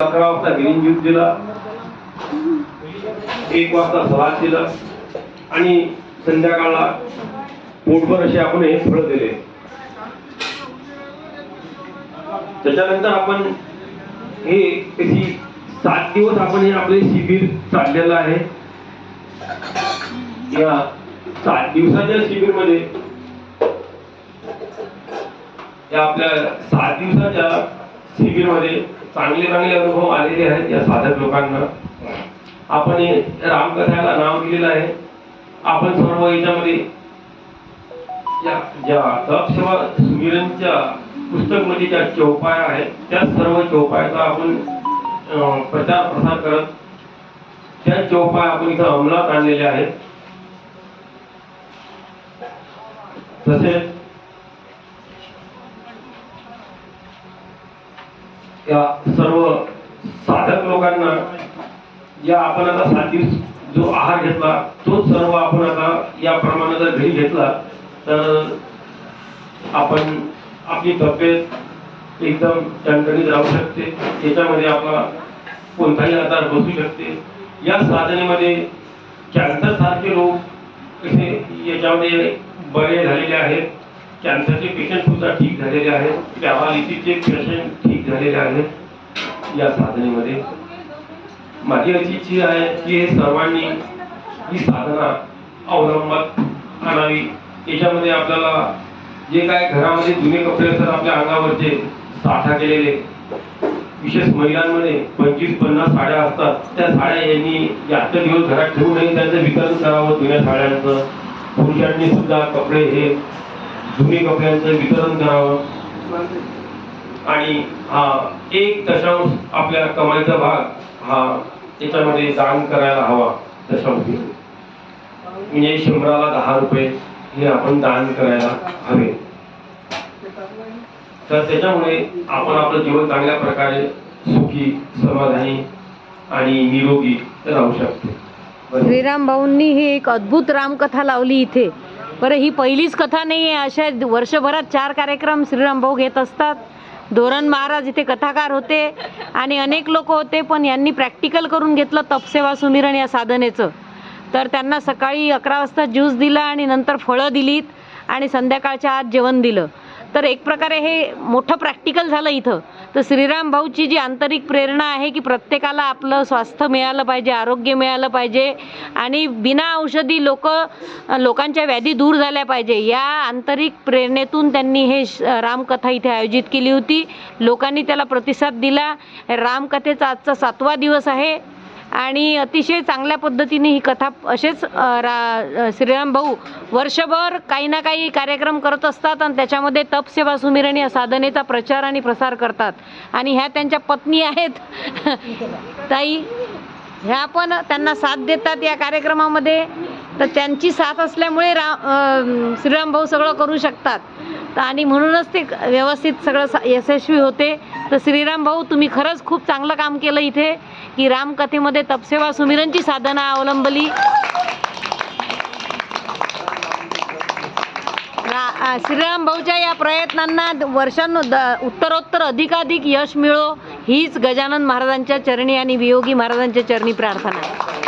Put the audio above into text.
अकरा वाजता green juice दिला. एक वाजता सलाद दिला आणि संध्याकाळला पोटभर असे आपण हे फळ दिले. त्याच्यानंतर आपण हे कशी सात दिवस आपण हे आपले शिबिर चाललेलं आहे. या सात दिवसाच्या शिबिरमध्ये या आपल्या सात दिवसाच्या शिबिरमध्ये चांगले चांगले अनुभव आलेले आहेत या साधक लोकांना. आपण रामकथाला नाव दिलेलं आहे. आपण सर्व याच्यामध्ये या ज्या तपसेवा सुमिरनच्या पुस्तकमध्ये ज्या चौपाया आहेत त्या सर्व चौपायाचा आपण प्रचार प्रसार करत त्या चौपाय आपण इथं अंमलात आणलेल्या आहेत. तसेच या सर्व साधक लोकांना या आपण आता सात दिवस जो आहार घेतला तो सर्व आपण आता या प्रमाणात जर घरी घेतला तर आपण आपली तब्येत एकदम टणटणीत राहू शकते. याच्यामध्ये आपला कोणताही आजार बसू शकते. या साधनेमध्ये कॅन्सरसारखे रोग कसे याच्यामध्ये बरे झालेले आहेत. कॅन्सरचे पेशंट सुद्धा ठीक झालेले आहेत. पॅरालिसिसचे पेशंट ठीक झालेले आहेत या साधनेमध्ये माझी अशी इच्छा आहे की हे सर्वांनी ही साधना अवलंबात आणावी. याच्यामध्ये आपल्याला जे काय घरामध्ये जुने कपडे असतात आपल्या अंगावरचे साठा केलेले विशेष महिलांमध्ये पंचवीस पन्नास साड्या असतात. त्या साड्या यांनी जास्त दिवस घरात ठेवू नये त्यांचं वितरण करावं जुन्या साड्यांचं. पुरुषांनी सुद्धा कपडे हे जुने कपड्यांचं वितरण करावं. आणि हा एक दशांश आपल्या कमाईचा भाग हा याच्यामध्ये दान करायला हवा दशांश. म्हणजे शंभराला दहा रुपये हे आपण दान करायला हवे. तर त्याच्यामुळे आपण आपलं जीवन चांगल्या प्रकारे सुखी समाधानी आणि निरोगी राहू शकतो. श्रीराम भाऊंनी ही एक अद्भुत रामकथा लावली इथे. बरं ही पहिलीच कथा नाही आहे अशा वर्षभरात चार कार्यक्रम श्रीराम भाऊ घेत असतात. धोरण महाराज इथे कथाकार होते आणि अनेक लोक होते पण यांनी प्रॅक्टिकल करून घेतलं तपसेवा सुमिरण या साधनेचं. तर त्यांना सकाळी अकरा वाजता ज्यूस दिला आणि नंतर फळं दिलीत आणि संध्याकाळच्या आत जेवण दिलं. तर एक प्रकारे हे मोठं प्रॅक्टिकल झालं इथं. तर श्रीराम भाऊची जी आंतरिक प्रेरणा आहे की प्रत्येकाला आपलं स्वास्थ्य मिळालं पाहिजे आरोग्य मिळालं पाहिजे आणि बिना औषधी लोक लोकांच्या व्याधी दूर झाल्या पाहिजे या आंतरिक प्रेरणेतून त्यांनी हे श- रामकथा इथे आयोजित केली होती. लोकांनी त्याला प्रतिसाद दिला. रामकथेचा आजचा सातवा दिवस आहे. आणि अतिशय चांगल्या पद्धतीने ही कथा असेच रा श्रीराम भाऊ वर्षभर काही ना काही कार्यक्रम करत असतात आणि त्याच्यामध्ये तपसेवा सुमिरण या साधनेचा प्रचार आणि प्रसार करतात. आणि ह्या त्यांच्या पत्नी आहेत. ताई ह्या पण त्यांना साथ देतात या कार्यक्रमामध्ये. तर त्यांची साथ असल्यामुळे रा श्रीराम भाऊ सगळं करू शकतात. आणि म्हणूनच ते व्यवस्थित सगळं यशस्वी होते. तर श्रीराम भाऊ तुम्ही खरंच खूप चांगलं काम केलं इथे की रामकथेमध्ये तपसेवा सुमिरनची साधना अवलंबली. श्रीराम भाऊच्या या प्रयत्नांना द- वर्षांनो द उत्तरोत्तर अधिकाधिक यश मिळो हीच गजानन महाराजांच्या चरणी आणि वियोगी महाराजांच्या चरणी प्रार्थना आहे.